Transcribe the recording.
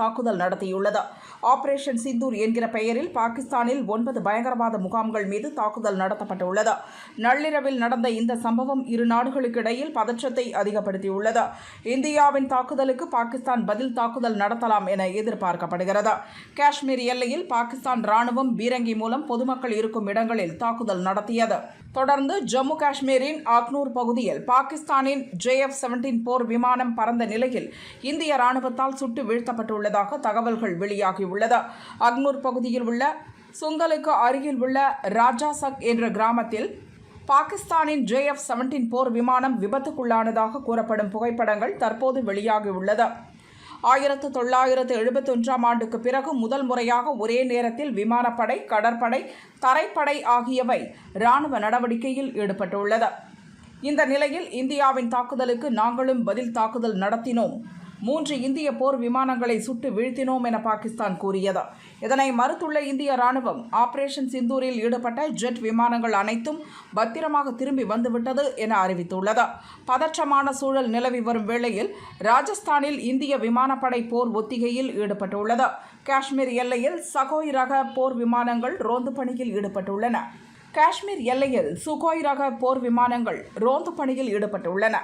தாக்குதல் நடத்தியுள்ளது. ஆபரேஷன் சிந்தூர் என்கிற பெயரில் பாகிஸ்தானில் ஒன்பது பயங்கரவாத முகாம்கள் மீது தாக்குதல் நடத்தப்பட்டுள்ளது. நள்ளிரவில் நடந்த இந்த சம்பவம் இரு நாடுகளுக்கு இடையில் பதற்றத்தை அதிகப்படுத்தியுள்ளது. இந்தியாவின் தாக்குதலுக்கு பாகிஸ்தான் பதில் தாக்குதல் நடத்தலாம் என எதிர்பார்க்கப்படுகிறது. காஷ்மீர் எல்லையில் பாகிஸ்தான் ராணுவம் பீரங்கி மூலம் பொதுமக்கள் இருக்கும் இடங்களில் தாக்குதல் நடத்தியது. தொடர்ந்து ஜம்மு காஷ்மீரின் அக்னூர் பகுதியில் பாகிஸ்தானின் ஜேஎஃப் செவன்டீன் போர் விமானம் பறந்த நிலையில் இந்திய ராணுவத்தால் சுட்டு உள்ளதாக தகவல்கள் வெளியாகியுள்ளது. அக்னூர் பகுதியில் உள்ள சுங்கலுக்கு அருகில் உள்ள ராஜாசக் என்ற கிராமத்தில் பாகிஸ்தானின் ஜேஎஃப் செவன்டீன் போர் விமானம் விபத்துக்குள்ளானதாக கூறப்படும் புகைப்படங்கள் தற்போது வெளியாகியுள்ளது. ஆயிரத்து தொள்ளாயிரத்து எழுபத்தொன்றாம் ஆண்டுக்கு பிறகு முதல் முறையாக ஒரே நேரத்தில் விமானப்படை கடற்படை தரைப்படை ஆகியவை இராணுவ நடவடிக்கையில் ஈடுபட்டுள்ளது. இந்த நிலையில் இந்தியாவின் தாக்குதலுக்கு நாங்களும் பதில் தாக்குதல் நடத்தினோம். மூன்று இந்திய போர் விமானங்களை சுட்டு வீழ்த்தினோம் என பாகிஸ்தான் கூறியது. இதனை மறுத்துள்ள இந்திய ராணுவம் ஆபரேஷன் சிந்தூரில் ஈடுபட்ட ஜெட் விமானங்கள் அனைத்தும் பத்திரமாக திரும்பி வந்துவிட்டது என அறிவித்துள்ளது. பதற்றமான சூழல் நிலவி வரும் வேளையில் ராஜஸ்தானில் இந்திய விமானப்படை போர் ஒத்திகையில் ஈடுபட்டுள்ளது. காஷ்மீர் எல்லையில் சகோய் ரக போர் விமானங்கள் ரோந்து பணியில் ஈடுபட்டுள்ளன. காஷ்மீர் எல்லையில் சுகோய் ரக போர் விமானங்கள் ரோந்து பணியில் ஈடுபட்டுள்ளன.